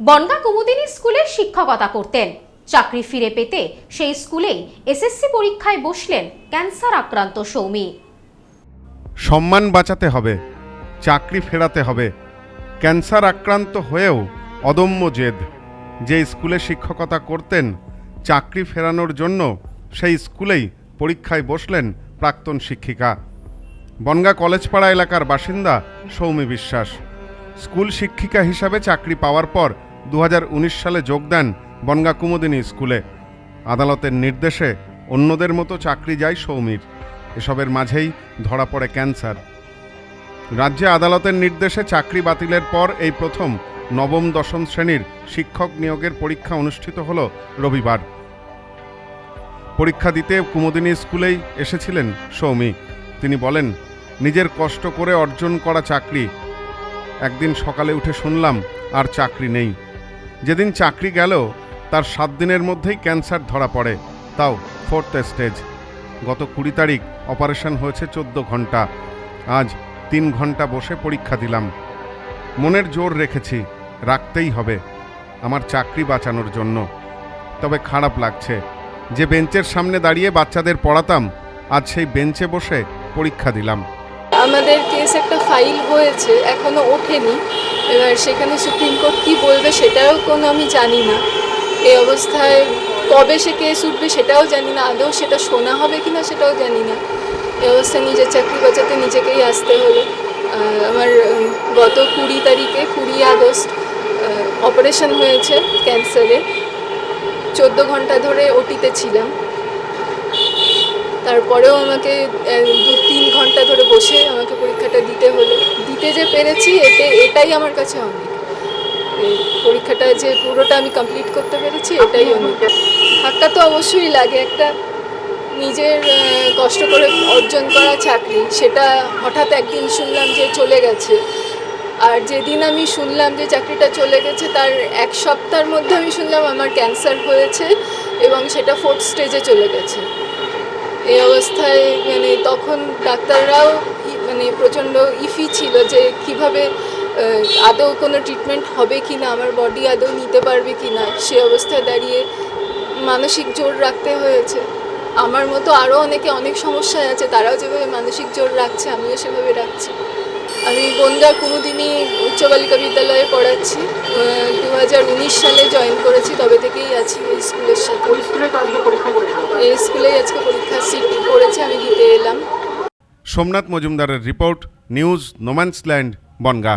বনগা কুমুদিনী স্কুলে শিক্ষকতা করতেন। চাকরি ফিরে পেতে সেই স্কুলেই এসএসসি পরীক্ষায় বসলেন ক্যান্সার আক্রান্ত সৌমি। সম্মান বাঁচাতে হবে, চাকরি ফেরাতে হবে। ক্যান্সার আক্রান্ত হয়েও অদম্য জেদ। যে স্কুলে শিক্ষকতা করতেন, চাকরি ফেরানোর জন্য সেই স্কুলেই পরীক্ষায় বসলেন প্রাক্তন শিক্ষিকা। বনগা কলেজপাড়া এলাকার বাসিন্দা সৌমি বিশ্বাস। স্কুল শিক্ষিকা হিসাবে চাকরি পাওয়ার পর দু হাজার উনিশ সালে যোগ দেন বনগা কুমুদিনী স্কুলে। আদালতের নির্দেশে অন্যদের মতো চাকরি যায় সৌমির। এসবের মাঝেই ধরা পড়ে ক্যান্সার। রাজ্যে আদালতের নির্দেশে চাকরি বাতিলের পর এই প্রথম নবম দশম শ্রেণির শিক্ষক নিয়োগের পরীক্ষা অনুষ্ঠিত হল রবিবার। পরীক্ষা দিতে কুমুদিনী স্কুলেই এসেছিলেন সৌমি। তিনি বলেন, নিজের কষ্ট করে অর্জন করা চাকরি। একদিন সকালে উঠে শুনলাম, আর চাকরি নেই। যেদিন চাকরি গেল, তার সাত দিনের মধ্যেই ক্যান্সার ধরা পড়ে। তাও ফোর্থ স্টেজ গত কুড়ি তারিখ অপারেশন হয়েছে চোদ্দ ঘণ্টা। আজ তিন ঘণ্টা বসে পরীক্ষা দিলাম। মনের জোর রেখেছি, রাখতেই হবে, আমার চাকরি বাঁচানোর জন্য। তবে খারাপ লাগছে, যে বেঞ্চের সামনে দাঁড়িয়ে বাচ্চাদের পড়াতাম, আজ সেই বেঞ্চে বসে পরীক্ষা দিলাম। আমাদের কেস একটা ফাইল হয়েছে, এখনও ওঠেনি। এবার সেখানে সুপ্রিম কোর্ট কী বলবে সেটাও কোনো আমি জানি না। এই অবস্থায় কবে সে কেস উঠবে সেটাও জানি না। আদৌ সেটা শোনা হবে কি না সেটাও জানি না। এই অবস্থায় নিজের চাকরি বাঁচাতে নিজেকেই আসতে হলো। আমার গত কুড়ি তারিখে, কুড়ি আগস্ট অপারেশন হয়েছে ক্যান্সারে চোদ্দ ঘণ্টা ধরে ওটিতে ছিলাম। তারপরেও আমাকে দু তিন ঘণ্টা ধরে বসে আমাকে পরীক্ষাটা দিতে হলো। দিতে যে পেরেছি এতে এটাই আমার কাছে অনেক। পরীক্ষাটা যে পুরোটা আমি কমপ্লিট করতে পেরেছি এটাই অনেক। ধাক্কা তো অবশ্যই লাগে একটা নিজের কষ্ট করে অর্জন করা চাকরি সেটা হঠাৎ একদিন শুনলাম যে চলে গেছে। আর যেদিন আমি শুনলাম যে চাকরিটা চলে গেছে তার এক সপ্তাহের মধ্যে আমি শুনলাম আমার ক্যান্সার হয়েছে এবং সেটা ফোর্থ স্টেজে চলে গেছে। এই অবস্থায় মানে তখন ডাক্তাররাও মানে প্রচণ্ড ইফি ছিল যে কীভাবে আদৌ কোনো ট্রিটমেন্ট হবে কি না আমার বডি আদৌ নিতে পারবে কি না সে অবস্থায় দাঁড়িয়ে মানসিক জোর রাখতে হয়েছে। আমার মতো আরও অনেকে অনেক সমস্যায় আছে, তারাও যেভাবে মানসিক জোর রাখছে, আমিও সেভাবে রাখছি। আমি বনগা কুমুদিনী উচ্চ বালিকা বিদ্যালয়ে পড়াচ্ছি। দু হাজার উনিশ সালে জয়েন করেছি তবে থেকেই আছি এই স্কুলের সাথে। এই স্কুলেই আজকে পরীক্ষা সিট পড়েছে আমি দিতে এলাম। সোমনাথ মজুমদারের report news no man's land Bongaon.